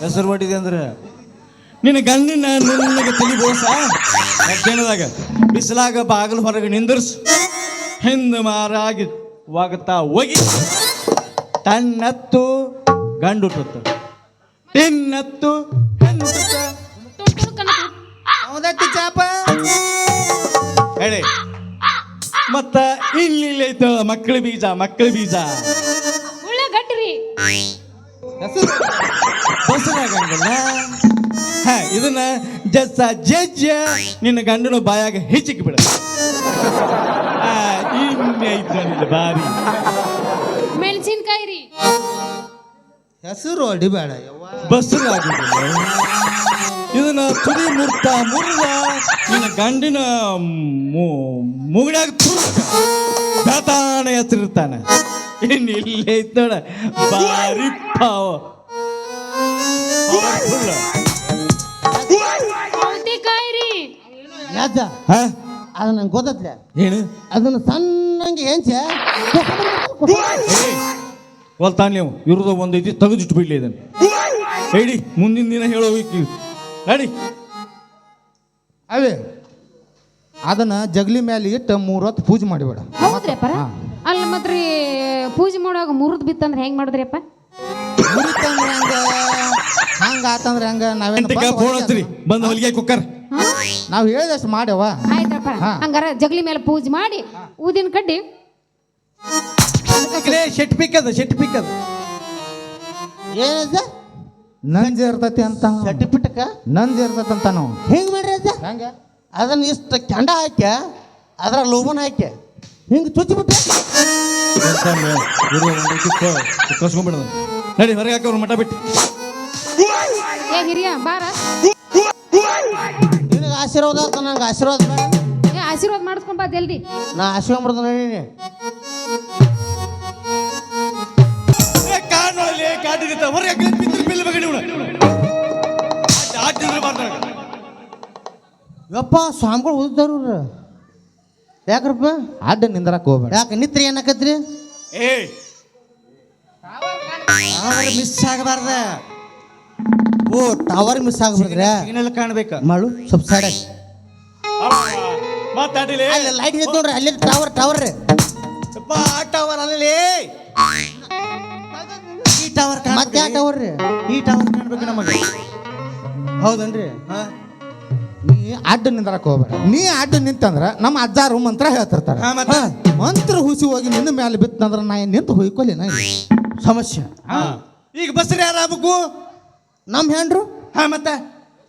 ಹೆಸರು ಮಾಡಿದೆ ಅಂದ್ರೆ? ನಿನ್ನ ಗಂಡಿನ ನಿನ್ನಗೆ ತಲಿ ಬೋಸ? ಮಧ್ಯಾಹ್ನದಾಗ ಬಿಸಿಲಾಗ ಬಾಗಿಲು ಹೊರಗೆ ನಿಂದಿರ್ಸು. ಹಿಂದೆ ಮಾರಾಗಿ ವಾಗುತ್ತಾ ಹೋಗಿ. ತನ್ನತ್ತು ಗಂಡು ಹುಟ್ಟುತ್ತ. ತಿನ್ನತ್ತು ಹೆಣ್ಣು ಹುಟ್ಟುತ್ತ. ಚಾಪ ಹೇಳಿ. ಮತ್ತ ಇಲ್ಲಿ ಐತ ಮಕ್ಕಳ ಬೀಜ ಮಕ್ಕಳ ಬೀಜ. ಉಳ್ಳಾಗಡ್ಡಿ ಹಾ ಇದನ್ನ ಜಜ್ಜ ಜಜ್ಜ ನಿನ್ನ ಗಂಡನ ಬಾಯಾಗ ಹೆಚ್ಚಿಕ್ ಬಿಡ. ಇನ್ನೈತ ನಿನ್ನ ಬಾರಿ. ಮೆಣಸಿನ್ಕಾಯಿ ರೀ. ಹೆಸರು ಅಡಿಬೇಡ ಯವ್ವ. ಬಸರಾಗುದಿಲ್ಲ ಇದನ್ನ ತುದಿ ಮುರ್ತ ಮುರಿದ ನಿನ್ನ ಗಂಡಿನ ಮುಗಡ್ಯಾಗ ತುರ್ತಾನೆ ಎತ್ತಿರ್ತಾನ ಇನ್ನು ಇಲ್ಲೇ ಐತ್ ನೋಡ ಬಾರಿ ಪಾವ. ಸೌತೆಕಾಯಿ ರೀ ಹಾ? ಅದು ನಂಗೆ ಗೊತ್ತತ್ಲೆ. ಏನು? ಅದನ್ನ ಸಣ್ಣಂಗೆ ಹೆಂಚೆ ಹೊಲ್ತಾನ ನೀವು ಇವ್ರದ ಒಂದು ಐತಿ ತೆಗೆದಿಟ್ಟು ಬಿಡ್ಲಿ ಇದನ್ನು. ಹೇಳಿ ಮುಂದಿನ ದಿನ ಹೇಳೋ ನಡಿ. ಅವೇ ಅದನ್ನ ಜಗಲಿ ಮೇಲೆ ಇಟ್ಟು ಮೂರೊತ್ತು ಪೂಜೆ ಮಾಡಿಬೇಡ. ಹೌದ್ರಿಪ್ಪ ಅಲ್ಲ ರೀ ಪೂಜೆ ಮಾಡುವಾಗ ಮುರಿದು ಬಿತ್ತಂದ್ರೆ ಹೆಂಗ್ ಮಾಡಿದ್ರಿಪ್ಪ ಮುರಿತಂದ್ರೆ ಹಂಗ? ಹಂಗ ಆತಂದ್ರೆ ಹಂಗ? ನಾವೇನು ಫೋನ್ ಹಚ್ಚ್ರಿ ಬಂದು ಹೊಲಿಗೆ ಕುಕ್ಕರ್. ನಾವು ಹೇಳಿದಷ್ಟು ಮಾಡ್ಯವ ಆಯ್ತಪ್ಪ. ಹಂಗಾರ ಜಗಲಿ ಮೇಲೆ ಪೂಜೆ ಮಾಡಿ ಊದಿನ ಕಡ್ಡಿ. ಶೆಟ್ ಪಿಕ್ಕದ ಶೆಟ್ ಪಿಕ್ಕದ ಏನದ? ನಂಜ್ ಇರ್ತೈತಿ ಅಂತ. ಸರ್ಟಿಫಿಕೇಟ್ ನಂಜ್ ಇರ್ತತಿ ಅಂತ ನಾವು. ಹೆಂಗ್ ಮಾಡ್ರಿ ಅದ ಹಂಗ? ಅದನ್ನ ಇಷ್ಟ ಕೆಂಡ ಹಾಕ್ಯ ಅದ್ರ ಲೋಬನ್ ಹಾಕ್ಯ. ಹಿಂಗ್ ಚುಚ್ಚಿಬಿಟ್ಟೆ ಕಸ್ಕೊಂಡ್ಬಿಡದ ನಡಿ ಹೊರಗೆ ಅವ್ರ ಮಠ ಬಿಟ್ಟು. ಏ ಹಿರಿಯ ಬಾರ. ನಿನಗೆ ಆಶೀರ್ವಾದ ಆತ ನಂಗೆ ಆಶೀರ್ವಾದ ಬೇಡ. ಏ ಆಶೀರ್ವಾದ ಮಾಡಿಸ್ಕೊಂಡ್ ಬಾ ಜಲ್ದಿ. ನಾ ಆಶೀರ್ವಾದ ಮಾಡ್ದೆ ಹೊರಗೆ ಹಾಕಿ ಬಿಲ್ ಯಪ್ಪ ಸ್ವಾಮಿಗಳು ಓದಿದವ್ರು ಯಾಕ್ರಪ್ಪ? ಅಡ್ಡ ನಿಂದ್ರಕ್ ಹೋಗ್ಬೇಡ. ಯಾಕೆ ನಿತ್ರಿ ಏನಕತ್ರಿ? ಏ! ಮಿಸ್ ಆಗಬಾರ್ದ. ಓ ಟವರ್ ಮಿಸ್ ಆಗ್ಬಿಡ್ರೆ ಸಿಗ್ನಲ್ ಕಾಣ್ಬೇಕ. ಮಾಡು ಸ್ವಲ್ಪ ಸೈಡ್ ಮಾತಾಡಿಲಿ ಅಲ್ಲಿ ಲೈಟ್ ಇದೆ ನೋಡ್ರಿ ಅಲ್ಲಿ ಟವರ್ ಟವರ್ ರೀ. ಟವರ್ ಅಲ್ಲಿ ಈ ಟವರ್ ಮತ್ತೆ ಟವರ್ ರೀ. ಈ ಟವರ್ ಕಾಣ್ಬೇಕು ನಮಗೆ. ಹೌದನ್ರಿ? ನೀ ಅಡ್ಡ ನಿಂದ್ರಕ್ ಹೋಗ್ಬೇಡ. ನೀ ಅಡ್ಡ ನಿಂತಂದ್ರ ನಮ್ಮ ಅಜ್ಜಾರು ಮಂತ್ರ ಹೇಳ್ತಿರ್ತಾರೆ. ಹಾ, ಮತ್ತೆ? ಹಾ, ಮಂತ್ರ ಹುಸಿ ಹೋಗಿ ನಿನ್ನ ಮೇಲೆ ಬಿತ್ತಂದ್ರ ನಾ ಏನ್ ನಿಂತು ಹೊಯ್ಕೊಲಿ ನಾ ಇಲ್ಲಿ. ಸಮಸ್ಯೆ. ಈಗ ಬಸ್ರಿ ಯಾರು ಆಗ್ಬೇಕು? ನಮ್ಮ ಹೆಂಡ್ರು? ಹಾ ಮತ್ತೆ?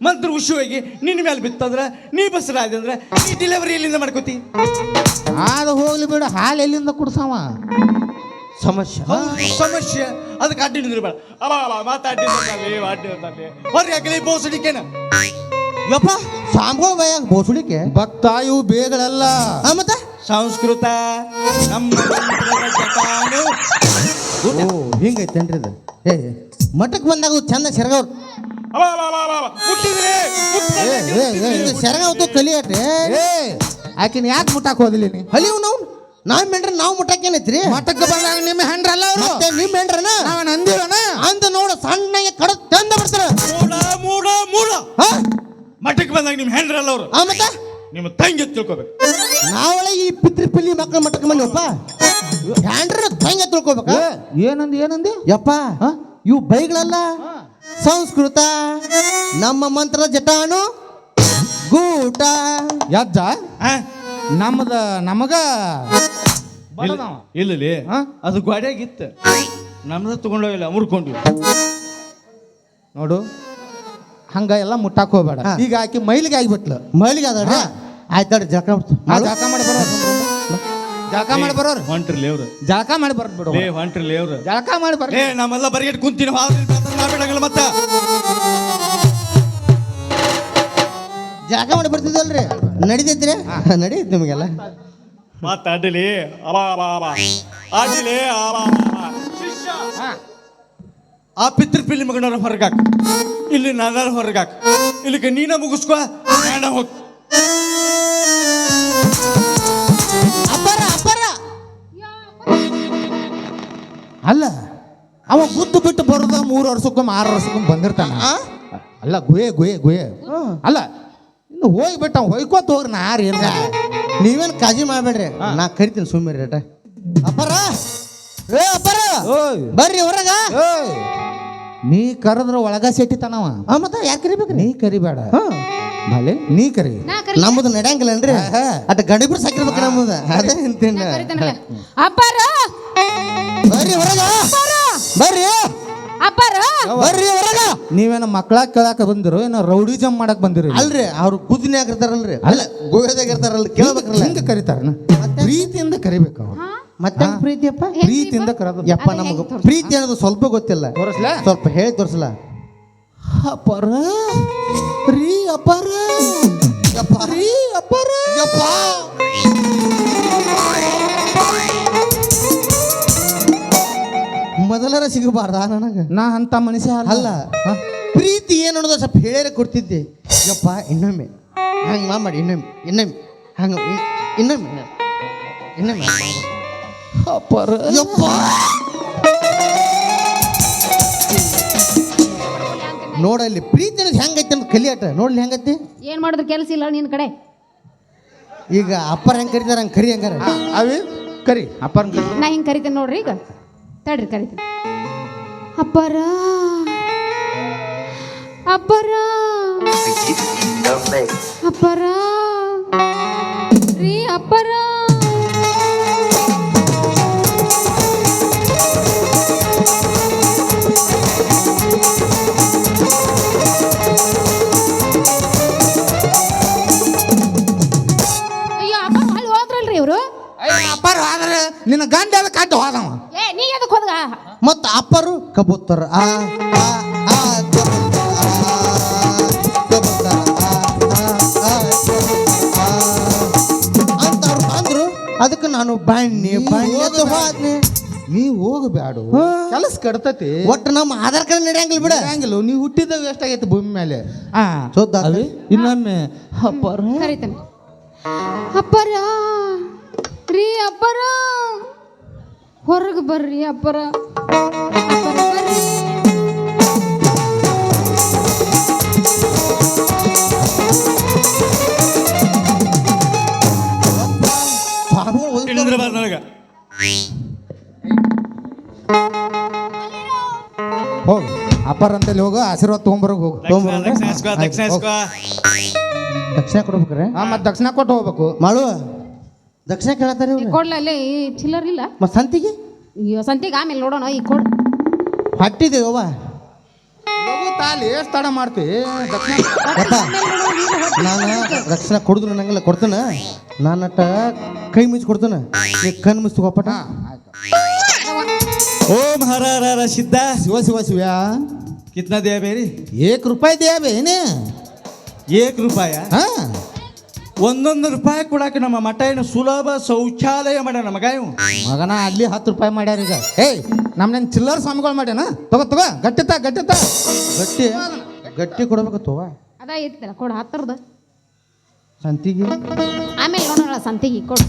ಮಂತ್ರ ಹುಷಿ ಹೋಗಿ ನಿನ್ನ ಮೇಲೆ ಬಿತ್ತಂದ್ರ ನೀ ಬಸ್ರ ಆದಂದ್ರ ನೀ ಡಿಲಿವರಿ ಎಲ್ಲಿಂದ ಮಾಡ್ಕೋತಿ? ಅದು ಹೋಗ್ಲಿ ಬಿಡು ಹಾಲು ಎಲ್ಲಿಂದ ಕುಡ್ಸವ? ಸಮಸ್ಯೆ. ಸಮಸ್ಯೆ. ಅದಕ್ಕೆ ಅಡ್ಡಿ ನಿಂದ್ರಬೇಡ. ಅವ ಅಲ್ಲ ಮಾತಾಡಿ ಅಡ್ಡಿ ಯಾಕಲಿ ಬೋಸಡಿಕೆನ ಯಪ್ಪ ಸಾಂಬೋ ಬಯ್ಯಾಗ ಬೋಸುಡಿಕೆ ಭಕ್ತಾಯು ಬೇಗಳೆಲ್ಲ. ಮತ್ತೆ? ಸಂಸ್ಕೃತ ನಮ್ಮ ಮಂತ್ರದ ಜಟಾನು. ಓ ಹಿಂಗೈತೇನ್ರಿ ಇದು? ಏ ಮಠಕ್ಕೆ ಬಂದಾಗ ಚಂದ ಅವ ಅವ ಅವ. ಮುಟ್ಟಿದ್ರೆ ಮುಟ್ಟಿದ್ರೆ ಸೆರಗಾವತ್ತು ಕಲಿಯಟ್ರಿ? ಏ. ಆಕಿನ ಯಾಕೆ ಮುಟ್ಟಾಕ್ ಹೋದಿಲ್ಲ ನೀ ಹಲಿವು ನಾವು ನಾವ್ ಮೆಂಡ್ರ ನಾವು ಮುಟ್ಟಾಕೇನೈತ್ರಿ ಏನೈತ್ರಿ? ಮಠಕ್ಕೆ ಬಂದಾಗ ನಿಮ್ಮ ಹೆಂಡ್ರಲ್ಲ ಅವರು. ಮತ್ತೆ ನಿಮ್ಮ ಹೆಂಡ್ರನ? ನಾವೇನ್ ನಂದಿರೋಣ ಅಂತ ನೋಡು ಸಣ್ಣಗೆ ಕಡ ತಂದ ಬಿಡ್ತಾರ ಮೂಡ ಮೂಡ ಮೂಡ. ಹಾ? ಮಠಕ್ಕೆ ಬಂದಾಗ ನಿಮ್ಮ ಹೆಂಡ್ರಲ್ಲ ಅವರು? ಆ ಮತ್ತೆ? ನಿಮ್ಮ ತಂಗಿ ತಿಳ್ಕೊಬೇಕು. ನಾವಳೆ ಈ ಪಿತ್ರಿ ಪಿಲ್ಲಿ ಮಕ್ಕಳ ಮಠಕ್ಕೆ ಬಂದಿವಪ್ಪ ಹ್ಯಾಂಡ್ರ ತಂಗಿ ತಿಳ್ಕೊಬೇಕ? ಏನಂದಿ ಏನಂದಿ? ಯಪ್ಪ ಇವು ಬೈಗಳಲ್ಲ? ಸಂಸ್ಕೃತ ನಮ್ಮ ಮಂತ್ರ ಜಟಾನು ಗೂಟ. ಯಜ್ಜ ಹಾ ನಮ್ಮದ ನಮಗ ಇಲ್ಲಿ ಹಾ? ಅದು ಗೋಡೆಗಿತ್ತು ನಮ್ದ ತಗೊಂಡೋಗಿಲ್ಲ ಮುರ್ಕೊಂಡ್ವಿ ನೋಡು ಹಂಗ ಎಲ್ಲ ಮುಟ್ಟಾಕ್ ಹೋಗ್ಬೇಡ. ಈಗ ಆಕಿ ಮೈಲಿಗೆ ಆಗಿಬಿಟ್ಲು. ಮೈಲಿಗೆ ಅದ ಆಯ್ತಾಡ್ರಿ ಜಳಕ ಜಳಕ ಮಾಡಿ ಬರೋ ಜಳಕ ಮಾಡಿ ಬರೋರು. ಹೊಂಟ್ರಿ ಲೇವ್ರು. ಜಳಕ ಮಾಡಿ ಬರೋದು ಬಿಡು. ಏ ಹೊಂಟ್ರಿ ಲೇವ್ರು. ಜಳಕ ಮಾಡಿ ಬರ ಏ ನಮ್ಮೆಲ್ಲ ಬರಿಗೆಟ್ ಕುಂತೀನಿ ಮಾಡ್ಬಿಡಂಗಿಲ್ಲ ಮತ್ತ. ಜಳಕ ಮಾಡಿ ಬರ್ತಿದ್ದಲ್ರಿ? ನಡೀತೈತ್ರಿ? ನಡೀತ್ ನಿಮಗೆಲ್ಲ. ಮತ್ತ ಅಡ್ಡಿಲಿ ಅಲ ಅಲ ಅಲ ಅಡ್ಡಿಲಿ ಅಲ ಅಲ. ಶಿಷ್ಯ ಆ ಪಿತೃ ಮಗನವ್ರ ಹೊರಗಾಕ. ಇಲ್ಲಿ ನಾನಾರ ಹೊರಗಾಕ. ಇಲ್ಲಿಗೆ ನೀನ ಮುಗಿಸ್ಕೋ ಹೋಗ ಹೋಗ್. ಅಪರ ಅಪ್ಪರ ಅಲ್ಲ ಅವ ಗುದ್ದು ಬಿಟ್ಟು ಬರೋದ ಮೂರು ವರ್ಷಕ್ಕೊಮ್ಮೆ ಆರು ವರ್ಷಕ್ಕೊಮ್ಮೆ ಬಂದಿರ್ತಾನ? ಅಲ್ಲ ಗುಹೆ ಗುಹೆ ಗುಹೆ. ಅಲ್ಲ ಇನ್ನು ಹೋಗ್ಬಿಟ್ಟ ಹೊಯ್ಕೋತ ಹೋಗ್ರಿ ನಾ ಯಾರು ಇಲ್ಲ ನೀವೇನು ಕಾಜಿ ಮಾಡ್ಬೇಡ್ರಿ. ನಾ ಕರಿತೀನಿ ಸುಮ್ಮನೆ ರೇಟ ಅಪ್ಪರ ಏ ಅಪ್ಪರ! ಓಯ್. ಬರ್ರಿ ಹೊರಗ. ನೀ ಕರೆದ್ರ ಒಳಗ ಸೆಟ್ಟಿತನವ ಆ, ಮತ್ತ ಯಾಕೆ ಕರಿಬೇಕು ನೀ? ಕರಿಬೇಡ. ಹಾ. ಭಲೆ ನೀ ಕರಿ. ನಮ್ಮದು ನಡೆಯಂಗಿಲ್ಲನ್ರಿ ಅದ ಅಟ್ ಗಡಿಬಿಡ್ ಸಾಕಿರ್ಬೇಕು ನಮ್ಮದು. ಅದೇ ಅಂತೀನಿ. ಅಪ್ಪಾರ! ಬರ್ರಿ ಹೊರಗ. ಬರ್ರಿ. ಅಪ್ಪಾರ! ಬರ್ರಿ ಹೊರಗ. ನೀವೇನ ಮಕ್ಕಳ ಕೇಳಾಕ ಬಂದಿರೋ ಏನೋ ರೌಡಿ ಜಮ್ ಮಾಡಕ್ ಬಂದಿರೋ ಅಲ್ರಿ ಅವ್ರು ಕುದಿನಿ ಆಗಿರ್ತಾರಲ್ರಿ ಅಲ್ಲ. ಗೋವ್ಯದಾಗ ಇರ್ತಾರಲ್ಲ ಕೇಳ್ಬೇಕ್ರಲ್ಲ ಹಿಂಗ ಕರಿತಾರ ಪ್ರೀತಿಯಿಂದ ಕರಿಬೇಕು ಅವ್ರು. ಮತ್ತೆ ಪ್ರೀತಿಯಪ್ಪ ಪ್ರೀತಿಯಿಂದ ಕರೆದು ಯಪ್ಪ ನಮಗೆ ಪ್ರೀತಿ ಅನ್ನೋದು ಸ್ವಲ್ಪ ಗೊತ್ತಿಲ್ಲ. ತೋರಿಸ್ಲ? ಸ್ವಲ್ಪ ಹೇಳಿ ತೋರಿಸಲ್ಲ ಪರ. ರೀ ಅಪರ. ಯಪ್ಪ. ರೀ ಅಪರ. ಯಪ್ಪ. ಮೊದಲರ ಸಿಗಬಾರ್ದ ನನಗೆ? ನಾ ಅಂತ ಮನುಷ್ಯ ಅಲ್ಲ. ಪ್ರೀತಿ ಏನು ಅನ್ನೋದು ಸ್ವಲ್ಪ ಹೇಳ್ಯಾರ ಕೊಡ್ತಿದ್ದೆ. ಯಪ್ಪ ಇನ್ನೊಮ್ಮೆ. ಹಂಗೆ ಮಾಡಿ ಇನ್ನೊಮ್ಮೆ ಇನ್ನೊಮ್ಮೆ. ಹಂಗೆ ಇನ್ನೊಮ್ಮೆ. ಇನ್ನೊಮ್ಮೆ. ಅಪ್ಪರ ಯಪ್ಪ ನೋಡಲ್ಲಿ ಪ್ರೀತಿ ಅನ್ನೋದು ಹೆಂಗೈತೆ ಅಂತ ಕಲಿಯಾಟ ನೋಡ್ಲಿ ಹೆಂಗೈತಿ ಏನ್ ಮಾಡಿದ್ರು ಕೆಲಸ ಇಲ್ಲ ನಿನ್ ಕಡೆ ಈಗ ಅಪ್ಪರ ಹೆಂಗ್ ಕರಿತಾರ ಹಂಗೆ ಕರಿ ಹಂಗಾರ ಅವಿ ಕರಿ ಅಪ್ಪರ ನಾ ಹಿಂಗ್ ಕರಿತೇನೆ ನೋಡ್ರಿ ಈಗ ತಡ್ರಿ ಕರಿತೀನಿ ಅಪ್ಪರ ಅಪ್ಪರ ಅಪ್ಪರ ರೀ ಅಪ್ಪರ ನಿನ್ನ ಗಂಡ ಅದಕ್ಕೆ ಅಡ್ಡ ಹೋದವ ಏ ನೀ ಎದಕ್ ಹೋದ್ಗ ಮತ್ತು ಅಪ್ಪರು ಕಬೂತರ ಆ ಆ, ಆ, ಕಬೂತರ, ಆ, ಕಬೂತರ, ಆ, ಆ, ಆ, ಕಬೂತರ, ಆ. ಅಂತ ಅವ್ರು ಬಂದ್ರು ಅದಕ್ಕೆ ನಾನು ಬಣ್ಣಿ ಬಣ್ಣಿ ಅಂತ ಹೋದ್ನಿ. ನೀ ಹೋಗಬ್ಯಾಡು ಕೆಲಸ ಕಡ್ತತಿ ಒಟ್ಟು ನಮ್ಮ ಆಧಾರ್ ಕಾರ್ಡ್ ನಡೆಯಂಗಿಲ್ಲ ಬಿಡ ಹಂಗಿಲ್ಲ ನೀ ಹುಟ್ಟಿದಾಗ ಎಷ್ಟಾಗೈತಿ ಭೂಮಿ ಮೇಲೆ ಆ ಇನ್ನೊಮ್ಮೆ ಅಪ್ಪರ ಕರಿತೇನೆ ಅಪ್ಪರ ರೀ ಅಪ್ಪರ. ಹೊರಗೆ ಬರ್ರಿ ಅಪ್ಪರ. ಬಾರ್ ನನಗ. ಹೋಗು. ಅಪ್ಪರ ಅಂತಲ್ಲಿ ಹೋಗು ಆಶೀರ್ವಾದ ತೊಗೊಂಬರೋಗ ಹೋಗು. ದಕ್ಷಿಣ. ಕೊಡ್ಬೇಕ್ರೆ. ಆ ಮತ್ತೆ ದಕ್ಷಿಣ ಕೊಟ್ಟು ಹೋಗ್ಬೇಕು. ಮಾಡು. ದಕ್ಷಿಣ ಕೇಳತ್ತಾರೆ ಕೊಡ್ಲಲ್ಲಿ ಕೊಡ್ಲ ಅಲ್ಲೇ ಈ ಚಿಲ್ಲರ್ ಇಲ್ಲ. ಮತ್ತೆ ಸಂತಿಗೆ? ಅಯ್ಯೋ ಸಂತಿಗೆ ಆಮೇಲೆ ನೋಡೋಣ ಈ ಕೊಡು. ಹಟ್ಟಿದೆ ಯವ್ವ ಲಘು ತಾಲಿ ಎಷ್ಟು ತಡ ಮಾಡ್ತಿ? ದಕ್ಷಿಣ ಗೊತ್ತಾ? ನಾನು ರಕ್ಷಣೆ ಕೊಡುದು ನಂಗೆಲ್ಲ ಕೊಡ್ತಾನ? ನಾನು ಅಟ್ಟ ಕೈ ಮುಚ್ಚಿ ಕೊಡ್ತಾನ? ನೀ ಕಣ್ ಮುಚ್ಚಿ ತಗೋಪಟ ಓಂ ಹರ ಹರ ಹರ ಸಿದ್ಧ. ಶಿವ ಶಿವ ಶಿವ. ಕಿತ್ನಾ ದೇಹ ಬೇರಿ? ಏಕ್ ರೂಪಾಯಿ ದೇಹ ಬೇನೆ ಏಕ್ ರೂಪಾಯ? ಹಾ. ಒಂದೊಂದು ರೂಪಾಯಿ ಕೊಡಾಕ ನಮ್ಮ ಮಠ ಏನು ಸುಲಭ ಶೌಚಾಲಯ ಮಾಡ್ಯಾನ ಮಗ ಇವು? ಮಗನ ಅಲ್ಲಿ ಹತ್ತು ರೂಪಾಯಿ ಮಾಡ್ಯಾರ ಈಗ. ಏಯ್ ನಮ್ನೇನು ಚಿಲ್ಲರ್ ಸ್ವಾಮಿಗಳು ಮಾಡ್ಯಾನ? ತಗೋ ತಗೋ ಗಟ್ಟಿತ ಗಟ್ಟಿತ. ಗಟ್ಟಿ? ಗಟ್ಟಿ ಕೊಡ್ಬೇಕತ್ತವ ಅದ ಇತ್ತಲ್ಲ ಕೊಡು ಹತ್ತರದ. ಸಂತಿಗೆ? ಆಮೇಲೆ ನೋಡೋಣ ಸಂತಿಗೆ ಕೊಡು.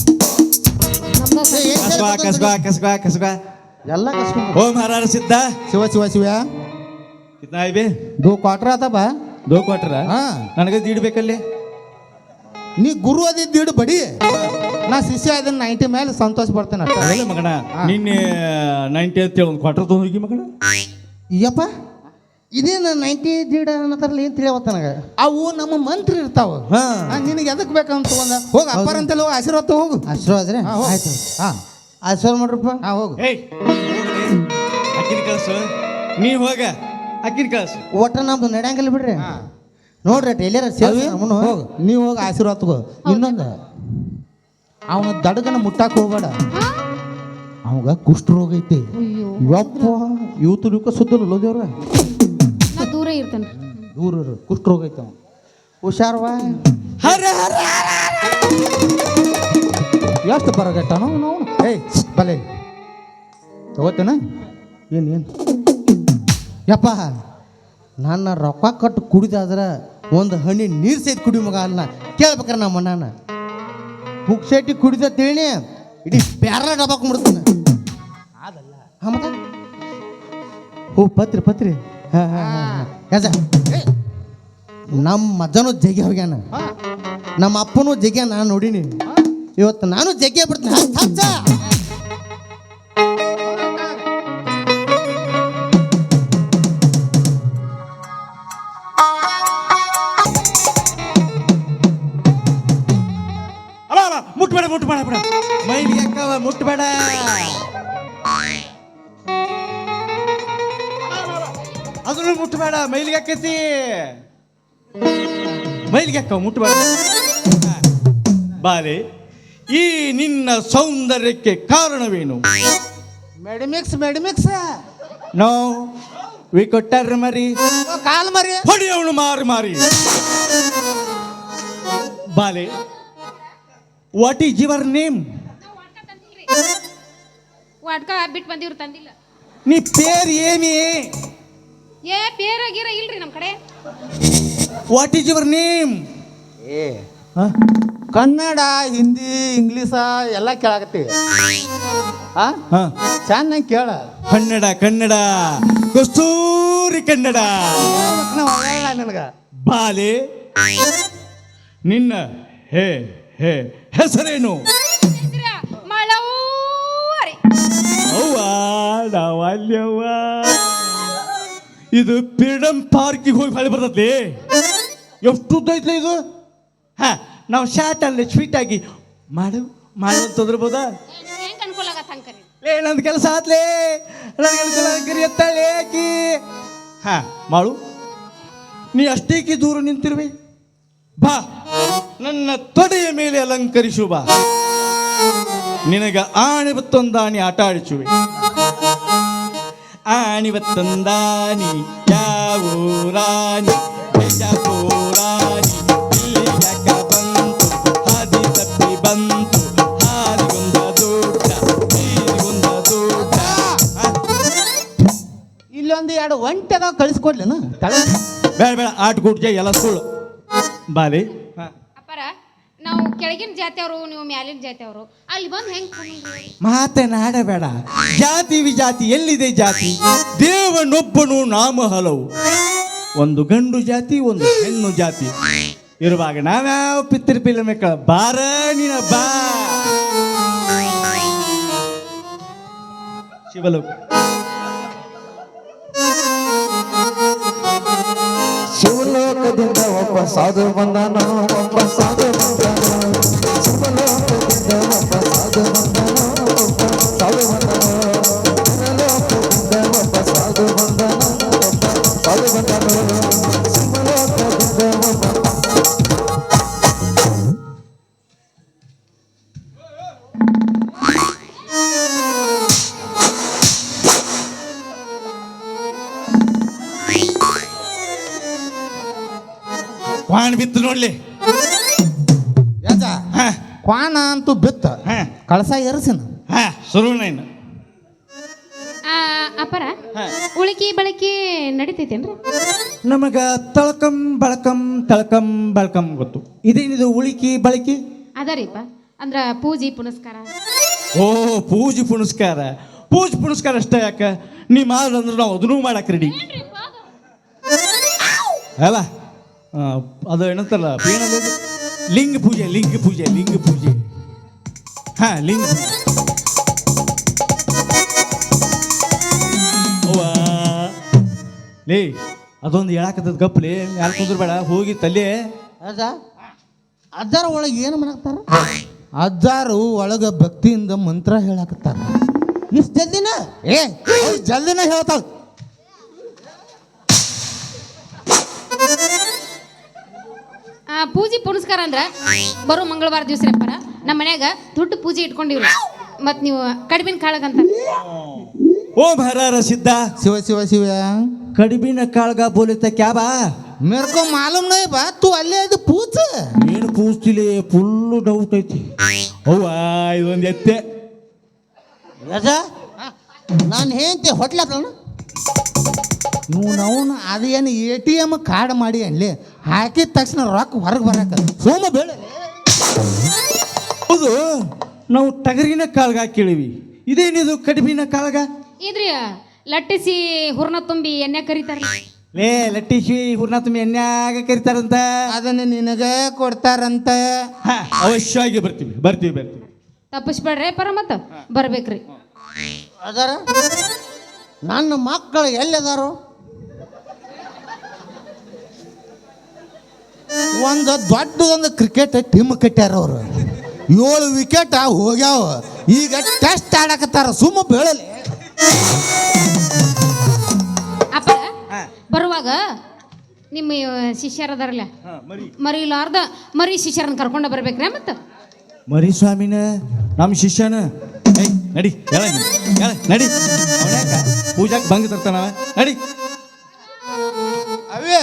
ನಮ್ದು ಏನ್ ಕಸ್ಬಾ ಕಸ್ಬಾ ಕಸ್ಬಾ ಕಸ್ಬಾ ಎಲ್ಲ ಕಸ್ಕೊಂಡು ಓ ಮಹಾರಾಜ ಹರ ಸಿದ್ಧ. ಶಿವ ಶಿವ ಶಿವ. ಕಿತ್ನಾ ಐಬೆ ದೋ ಕ್ವಾರ್ಟರ್ ಆತಪ್ಪ. ಬಾ ದೋ ಕ್ವಾರ್ಟರ್ ಹಾ. ನನಗೆ ದೀಡ್ ಬೇಕಲ್ಲಿ. ನೀ ಗುರು ಅದಿದ್ದು ಬಡಿ. ನಾ ಶಿಷ್ಯ ಅದನ್ನ ನೈಂಟಿ ಮೇಲೆ ಸಂತೋಷ ಪಡ್ತೇನೆ ಅಷ್ಟ. ಅಲ್ಲ ಮಗನ ನಿನ್ನೆ ನೈಂಟಿ ಅಂತೇಳಿ ಒಂದು ಕ್ವಾರ್ಟರ್ ತೊಗೊಂಡೋಗಿ ಮಗಣ? ಯಪ್ಪ ಇದೇನು ನೈಂಟಿ ದೀಡ ಅನ್ನತ್ತಾರಲ್ಲ ಏನು ತಿಳಿಯವತ್ತ ನನಗೆ? ಅವು ನಮ್ಮ ಮಂತ್ರಿ ಇರ್ತಾವ. ಹಾ. ನಿನಗೆ ಎದಕ್ ಬೇಕಂತ ತಗೊಂಡ? ಹೋಗ ಅಪ್ಪಾರ ಅಂತೆಲ್ಲ ಹೋಗಿ ಆಶೀರ್ವಾದ ಹೋಗು. ಆಶೀರ್ವಾದ ರೀ. ಆಯ್ತು. ಹಾ. ಆಶೀರ್ವಾದ ಮಾಡ್ರಪ್ಪ. ಹಾ ಹೋಗು. ಅಕ್ಕಿನ ಕಳ್ಸು. ನೀ ಹೋಗ ಅಕ್ಕಿನ ಕಳ್ಸು. ಒಟ್ಟ ನಮ್ದು ನಡೆಯಂಗಿಲ್ಲ ಬಿಡ್ರಿ. ನೋಡ್ರಿ ಟೈಲರ್ ಸೇವಿ ನೀವು ಹೋಗಿ ಆಶೀರ್ವಾದ ತಗೋ. ಇನ್ನೊಂದು ಅವನ ದಡಗನ ಮುಟ್ಟಾಕ ಹೋಗಬೇಡ. ಅವಾಗ ಕುಷ್ಠ ರೋಗ ಐತಿ. ಅಯ್ಯೋ ಯಪ್ಪ ಇವತ್ತು ನೀವು ಸುದ್ದಲ್ಲ ದೇವ್ರ ದೂರ ಇರ್ತಾನೆ ದೂರ ಇರು, ಕುಷ್ಠ ರೋಗ ಐತಿ ಅವ. ಹುಷಾರವಾ? ಹರ ಹರ ಎಷ್ಟು ಬರಗಟ್ಟನು ನಾವು ಏಯ್ ಬಲೆ. ತಗೋತೇನ? ಏನು ಏನು? ಯಪ್ಪ ನನ್ನ ರೊಕ್ಕ ಕಟ್ಟು ಕುಡಿದಾದ್ರ ಒಂದು ಹಣ್ಣಿನ ನೀರು ಸೇದ್ ಕುಡಿ ಮಗ ಅಲ್ಲ. ಕೇಳ್ಬೇಕಾರ ನಮ್ಮ ಅಣ್ಣನ. ಹುಕ್ಸೇಟಿ ಕುಡಿದ ತಿಳಿ ಇಡೀ ಬ್ಯಾರ ಡಬಾಕ್ ಮುಡ್ತಾನೆ ಓ ಪತ್ರಿ ಪತ್ರಿ. ಹಾ ಹಾ ಹಾ ಯಜ. ನಮ್ಮ ಅಜ್ಜನೂ ಜಗ್ಗಿ ಹೋಗ್ಯಾನ. ನಮ್ಮ ಅಪ್ಪನೂ ಜಗ್ಯ ನಾನು ನೋಡೀನಿ. ಇವತ್ತು ನಾನು ಜಗ್ಗಿ ಬಿಡ್ತೀನಿ ಮೈಲಿಗೆ ಹಾಕೈತಿ. ಮೈಲಿಗೆ ಹಾಕ ಮುಟ್ಬೇಡ ಬಾಲೆ ಈ ನಿನ್ನ ಸೌಂದರ್ಯಕ್ಕೆ ಕಾರಣವೇನು? ಮೆಡಿಮಿಕ್ಸ್ ಮೆಡಿಮಿಕ್ಸ್ ನೋ ವಿ ಕೊಟ್ಟಾರ ಮರಿ. ಕಾಲ್ ಮರಿ. ಹೊಡಿಯವಳು ಮಾರಿ ಮಾರಿ. ಬಾಲೆ ವಾಟ್ ಈಸ್ ಯುವರ್ ನೇಮ್ ವಾಟ್ಕ ಬಿಟ್ಟು ಬಂದಿವ್ರು ತಂದಿಲ್ಲ. ನೀ ಪೇರ್ ಏನಿ ಏ ಪೇರ ಗೀರ ಇಲ್ರಿ ನಮ್ಮ ಕಡೆ. ವಾಟ್ ಈಸ್ ಯುವರ್ ನೇಮ್ ಏ ಕನ್ನಡ ಹಿಂದಿ ಇಂಗ್ಲೀಷ ಎಲ್ಲ ಕೇಳಾಕತ್ತೀವಿ ಹಾ? ಚೆನ್ನಾಗಿ ಕೇಳ. ಕನ್ನಡ ಕನ್ನಡ ಕಸ್ತೂರಿ ಕನ್ನಡ. ನನಗ. ಬಾಲೆ ನಿನ್ನ ಹೇ ಹೇ ಹೆಸರೇನು? ಅವ್ವ ನಾವಲ್ಯವ್ವ. ಇದು ಫ್ರೀಡಮ್ ಪಾರ್ಕಿಗೆ ಹೋಗಿ ಮಳೆ ಬರ್ತೈತಿ ಎಷ್ಟು ಐತ್ಲ ಇದು? ಹಾ ನಾವು ಶಾರ್ಟ್ ಅಲ್ಲಿ ಸ್ವೀಟ್ ಆಗಿ ಮಾಡು ಮಾಡು ಅಂತ ತೊಂದ್ರಬೋದಾ ಲೇ ನಂದು ಕೆಲಸ ಆತ್ಲೇ. ನನ್ನ ಕೆಲಸ ಕರಿ ಎತ್ತಾಳೆ ಆಕಿ. ಹಾ ಮಾಡು. ನೀ ಅಷ್ಟೇಕಿ ದೂರ ನಿಂತಿರುವೆ. ಬಾ. ನನ್ನ ತೊಡೆಯ ಮೇಲೆ ಅಲಂಕರಿಸು ಬಾ. ನಿನಗ ಆಣೆ ಬತ್ತೊಂದಾಣಿ ಆಟ ಆಡಿಸುವೆ ಆಣಿ ಯಾವೂರಾನಿ ಇಲ್ಲಿ ಯಾಕ ಬಂತು ಹಾದಿ ತಪ್ಪಿ ಬಂತು ದೂಟ ದೂಟ. ಇಲ್ಲೊಂದು ಎರಡು ಒಂಟೆಗ ಕಳಿಸ್ಕೊಡ್ಲೇನು? ಬೇಡ ಬೇಡ ಆಟ ಗುಡ್ಜೆ ಎಲ್ಲ ಸುಳ್ಳು. ಬಾಲಿ. ನಾವು ಕೆಳಗಿನ ಜಾತಿಯವರು ನೀವು ಮ್ಯಾಲಿನ ಜಾತಿಯವರು. ಅಲ್ಲಿ ಬಂದು ಹೆಂಗ್ ಕುಣಿದ್ರಿ? ಮಾತನಾಡಬೇಡ. ಜಾತಿ ವಿಜಾತಿ ಎಲ್ಲಿದೆ ಜಾತಿ? ದೇವನೊಬ್ಬನು ನಾಮ ಹಲವು. ಒಂದು ಗಂಡು ಜಾತಿ ಒಂದು ಹೆಣ್ಣು ಜಾತಿ. ಇರುವಾಗ ನಾವ್ಯಾವ ಪಿತೃ ಪಿಲ್ಲ ಮಕ್ಕಳ ಬಾರ ನಿನ ಬಾ. ಶಿವಲೋಕ. ಶಿವಲೋಕದಿಂದ ಒಬ್ಬ ಸಾಧು ಬಂದನು ಒಬ್ಬ Girl. ಉಳಿಕಿ ಬಳಕೆ ನಡಿತೈತೇನ್ರಿ? ನಮಗ ತಳಕಂ ಬಳಕಂ ತಳಕಂ ಬಳಕಂ ಗೊತ್ತು. ಇದೇನಿದು ಉಳಿಕೆ ಬಳಕಿ? ಅದರಿಪ್ಪ ಅಂದ್ರ ಪೂಜಿ ಪುನಸ್ಕಾರ. ಓ ಪೂಜೆ ಪುನಸ್ಕಾರ. ಪೂಜೆ ಪುನಸ್ಕಾರ ಅಷ್ಟೇ ಯಾಕ? ನೀ ಮಾಡಿದ್ರೆ ನಾವು ಅದನ್ನೂ ಮಾಡಕ್ಕೆ ರೆಡಿ ಅಲ್ಲ ಆ, ಅದು ಏನಂತಲ್ಲ ಏನದು ಲಿಂಗ ಪೂಜೆ ಲಿಂಗ ಪೂಜೆ ಲಿಂಗ ಪೂಜೆ. ಹಾ ಲಿಂಗ ಪೂಜೆ. ಲೇ ಅದೊಂದು ಹೇಳಾಕತ್ತದ ಗಪ್ಲಿ ಯಾರು ಕುಂದ್ರಬೇಡ ಹೋಗಿ ತಲೆ ಅದರ ಅಜ್ಜಾರ ಒಳಗೆ ಏನು ಮಾಡಾಕ್ತಾರ ಅಜ್ಜಾರು ಒಳಗ ಭಕ್ತಿಯಿಂದ ಮಂತ್ರ ಹೇಳಾಕತ್ತಾರ. ಇಷ್ಟು ಜಲ್ದಿನ? ಏ ಜಲ್ದಿನ ಹೇಳ್ತಾಳ. ಆ ಪೂಜಿ ಪುನಸ್ಕಾರ ಅಂದ್ರ ಬರೋ ಮಂಗಳವಾರ ದಿವಸ ನಮ್ಮ ಮನ್ಯಾಗ ದೊಡ್ಡ ಪೂಜೆ ಇಟ್ಕೊಂಡಿವ್ರಿ. ಮತ್ ನೀವು ಕಡಿಮಿನ ಕಾಳಗಂತ ಓ ಹರಾರ ಸಿದ್ಧ ಶಿವ ಶಿವ ಶಿವ ಕಡಿಬಿನ ಕಾಳ್ಗ ಬೋಲಿತ ಕ್ಯಾಬಾ मेरे को मालूम नहीं बा तू ಅಲ್ಲೇ ಅದು ಪೂಜ ಏನು ಪೂಜ್ತಿಲಿ ಫುಲ್ಲು ಡೌಟ್ ಐತಿ ಅವ್ವ ಇದೊಂದು ಎತ್ತೆ ಅಜ್ಜ ನಾನು ಹೇಳ್ತೆ ಹೊಟ್ಲಪ್ಲನ ಇವ್ನು ಅವನು ಅದೇನು ಎ ಟಿ ಎಮ್ ಕಾರ್ಡ್ ಮಾಡಿ ಅಲ್ಲಿ ಹಾಕಿದ ತಕ್ಷಣ ರೊಕ್ಕ ಹೊರಗೆ ಬರಕ ಸೋಮ ಬೇಡ ಹೌದು ನಾವು ಟಗರಿನ ಕಾಳ್ಗ ಕೇಳಿವಿ ಇದೇನಿದು ಕಡಿಬಿನ ಕಾಳ್ಗ ಇದ್ರಿ ಲಟ್ಟಿಸಿ ಹುರ್ನ ತುಂಬಿ ಎಣ್ಣೆ ಕರಿತಾರಲ್ಲ ಲೇ ಲಟ್ಟಿಸಿ ಹೂರ್ಣ ತುಂಬಿ ಎನ್ಯಾಗ ಕರಿತಾರಂತ? ಅದನ್ನ ನಿನಗೆ ಕೊಡ್ತಾರಂತ. ಹ, ಅವಶ್ಯವಾಗಿ ಬರ್ತೀವಿ ಬರ್ತೀವಿ ಬರ್ತೀವಿ. ತಪ್ಪಿಸ್ಬೇಡ್ರಿ ಪರ ಮತ್ತ ಬರ್ಬೇಕ್ರಿ. ಅದಾರ ನನ್ನ ಮಕ್ಕಳು ಎಲ್ಲಿದಾರು? ಒಂದು ದೊಡ್ಡ ಒಂದು ಕ್ರಿಕೆಟ್ ಟೀಮ್ ಕಟ್ಟ್ಯಾರ ಅವರು. ಏಳು ವಿಕೆಟ್ ಹೋಗ್ಯಾವ. ಈಗ ಟೆಸ್ಟ್ ಆಡಕತ್ತಾರ ಸುಮ್ಮ ಬೀಳಲಿ. ಅಪ್ಪ ಬರುವಾಗ ನಿಮ್ಮ ಶಿಷ್ಯರದಾರಲ್ಲ ಅದಾರಲ್ಲ? ಮರಿ. ಮರಿ ಇಲ್ಲಾರ್ದ ಮರಿ ಶಿಷ್ಯರನ್ನ ಕರ್ಕೊಂಡ ಬರ್ಬೇಕ್ರಿ ಮತ್ತ? ಮರಿ ಸ್ವಾಮಿನ ನಮ್ಮ ಶಿಷ್ಯನ. ನಡಿ ಹೇಳ ನಡಿ. ಪೂಜಾಕ್ ಬಂಗ್ ತರ್ತಾನ ನಡಿ. ಅವೇ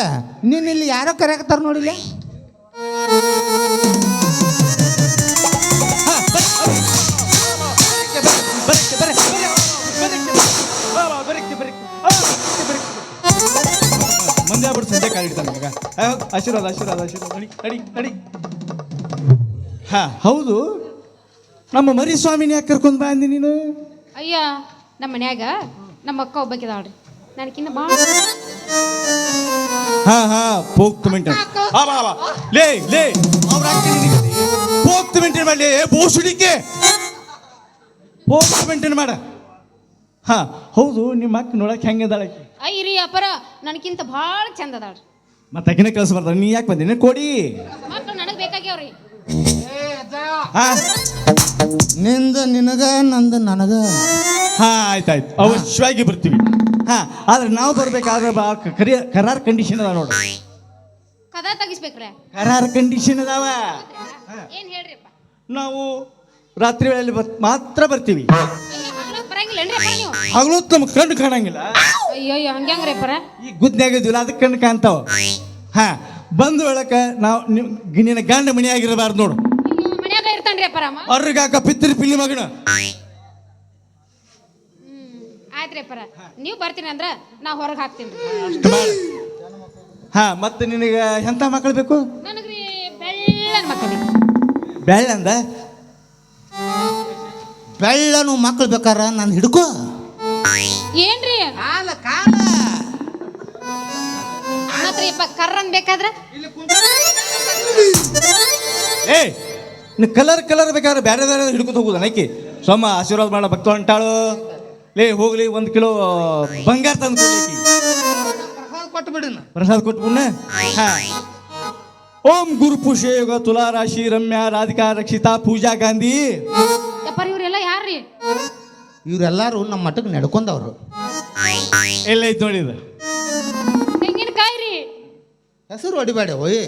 ನೀನ್ ಇಲ್ಲಿ ಯಾರೋ ಕರೆಯಕತ್ತಾರ ನೋಡಿಲ್ಲ? ಆಶೀರ್ವಾದ ಆಶೀರ್ವಾದ ಆಶೀರ್ವಾದ. ನಡಿ ನಡಿ ನಡಿ. ಹಾ ಹೌದು. ನಮ್ಮ ಮರಿ ಸ್ವಾಮಿನ ಯಾಕೆ ಕರ್ಕೊಂಡ್ ಬಾ ಅಂದಿ ನೀನು. ಅಯ್ಯ ನಮ್ಮ ಮನ್ಯಾಗ ನಮ್ಮ ಅಕ್ಕ ಒಬ್ಬಾಕಿದಾಳ್ರಿ ನನಕಿನ್ನ ಭಾಳ ಹಾ ಹಾ ಪೋಕ್ತು ಮೆಂಟನ್ ಹಾ ಬಾ ಬಾ. ಲೇ ಲೇ. ಅವ್ರ ಪೋಕ್ತು ಮೆಂಟನ್ ಏ ಬೋಸುಡಿಕೆ ಪೋಕ್ತು ಮೆಂಟನ್ ಮಾಡ. ಹಾ ಹೌದು ನಿಮ್ಮ ಅಕ್ಕ ನೋಡಕ್ ಹೆಂಗದಾಳ ಅಯ್ಯ ರೀ ಅಪ್ಪರ ನನಗಿಂತ ಭಾಳ ಚಂದ ಅದಾಳ್ರಿ ಮತ್ತೆ ಅಕಿನ ಕೆಲಸ ಬರ್ತಾರೆ. ನೀ ಯಾಕೆ ಬಂದಿನ ಕೊಡಿ. ಮಕ್ಳು ನನಗೆ ಬೇಕಾಗ್ಯಾವ್ರಿ. ಹಾ. ನಿಂದ ನಿನಗ ನಂದು ನನಗ. ಹಾ ಆಯ್ತಾಯ್ತು ಅವಶ್ಯವಾಗಿ ಬರ್ತೀವಿ. ಹಾ ಆದ್ರೆ ನಾವು ಬರ್ಬೇಕಾದ್ರೆ ಬಾ ಕರಿಯ ಕರಾರ್ ಕಂಡೀಷನ್ ಅದ ನೋಡ್ರಿ ಕದ ತೆಗಿಸ್ಬೇಕ್ರೆ? ಕರಾರ್ ಕಂಡೀಷನ್ ಅದಾವ. ಏನ್ ಹೇಳ್ರಿಪ್ಪ? ನಾವು ರಾತ್ರಿ ವೇಳೆಯಲ್ಲಿ ಬತ್- ಮಾತ್ರ ಬರ್ತೀವಿ. ಬರಂಗಿಲ್ಲೇನ್ರಿ ಅಪ್ಪ ನೀವು? ಹಗಲು ನಮ್ಗೆ ಕಣ್ಣು ಕಾಣಂಗಿಲ್ಲ. ಅಯ್ಯೋ ಹಂಗ್ಯಾಂಗ್ರಿ ಅಪ್ಪರ? ಈ ಗುದ್ನ್ಯಾಗ ಇದ್ವಿಲ್ಲ ಅದಕ್ಕೆ ಕಣ್ಣು ಕಾಣ್ತಾವ. ಹಾ ಬಂದ ಒಳಕ ನಾವು ನಿನ್ನ ಗಂಡ ಮನೆಯಾಗಿರಬಾರ್ದು ನೋಡು. ಮನ್ಯಾಗ ಇರ್ತಾನ್ರಿ ಅಪ್ಪರ ಅಮ್ಮ? ಅವ್ರಿಗಾಕ ಪಿತ್ರಿ ಪಿಲಿ ಮಗನ. ಆಯ್ತ್ರಿ ಪರ ನೀವು ಬರ್ತೀನಿ ಅಂದ್ರ ನಾ ಹೊರಗೆ ಹಾಕ್ತೀನಿ. ಹಾ ಮತ್ತೆ ನಿನಗೆ ಎಂತ ಮಕ್ಕಳು ಬೇಕು? ನನಗ್ರಿ ಬೆಳ್ಳನ್ ಮಕ್ಕಳಿಗೆ ಬೆಳ್ಳಂದ ಬೆಳ್ಳನು ಮಕ್ಳು ಬೇಕಾರ ನಾನು ಹಿಡ್ಕೋ? ಏನ್ರಿ? ಮತ್ರಿ ಅಪ್ಪ ಕರ್ರನ್ ಬೇಕಾದ್ರ? ಏ ನೀ ಕಲರ್ ಕಲರ್ ಬೇಕಾದ್ರೆ ಬೇರೆ ಬೇರೆ ಹಿಡ್ಕೊತ ಹೋಗುದ ನೈಕಿ ಸೋಮ ಆಶೀರ್ವಾದ ಮಾಡ ಭಕ್ತ ಹೊಂಟಾಳು. ಲೇ ಹೋಗ್ಲಿ ಒಂದು ಕಿಲೋ ಬಂಗಾರ ತಂದು ಪ್ರಸಾದ್ ಪ್ರಸಾದ ಕೊಟ್ಬಿಡ್ನ ಹಾ. ಓಂ ಗುರು ಪುಷಯೋಗ ತುಲಾ ರಾಶಿ ರಮ್ಯಾ ರಾಧಿಕಾ ರಕ್ಷಿತಾ ಪೂಜಾ ಗಾಂಧಿ. ಇವರೆಲ್ಲ ಇವ್ರೆಲ್ಲ ಯಾರ್ರಿ? ಇವರೆಲ್ಲರೂ ನಮ್ಮ ಮಠಕ್ಕೆ ನಡ್ಕೊಂಡವ್ರು. ಎಲ್ಲ ಐತ್ ನೋಡಿ ಇದು. ತೆಂಗಿನಕಾಯಿ ರೀ ಹೆಸರು ಹೊಡಿಬೇಡ ಓಯ್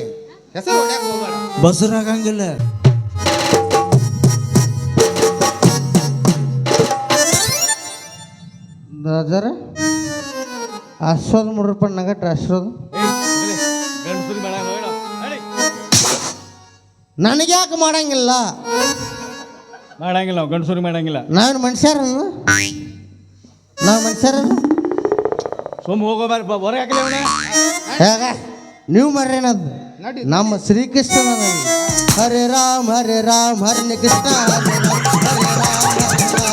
ಹೆಸರು ಹೊಡ್ಯಾಕ ಹೋಗ್ಬೇಡ. ಬಸರಾಗಂಗಿಲ್ಲ. ಅದಾರ ಅಶ್ವದ ಮೂರು ರೂಪಾಯಿ ನಗಟ್ರ ಅಶ್ವದ್. ನನಗ್ಯಾಕೆ ಮಾಡಂಗಿಲ್ಲ. ಮಾಡಂಗಿಲ್ಲ ನಾವು ಗಂಡಸರು ಮಾಡಂಗಿಲ್ಲ. ನಾನು ಮನುಷ್ಯರ ನಾವು ಮನುಷ್ಯರ ಸುಮ್ಮ ಹೋಗೋ ಬಾರಿ ಹೊರಗೆ ಹಾಕಲಿ ಅವನ. ಹೇಗ? ನೀವು ಮರ್ರೇನದು ನಮ್ಮ ಶ್ರೀಕೃಷ್ಣನ ಹರೇ ರಾಮ್ ಹರೇ ರಾಮ್ ಹರೇ ಕೃಷ್ಣ ರಾಮ್, ಹರೇ ರಾಮ್.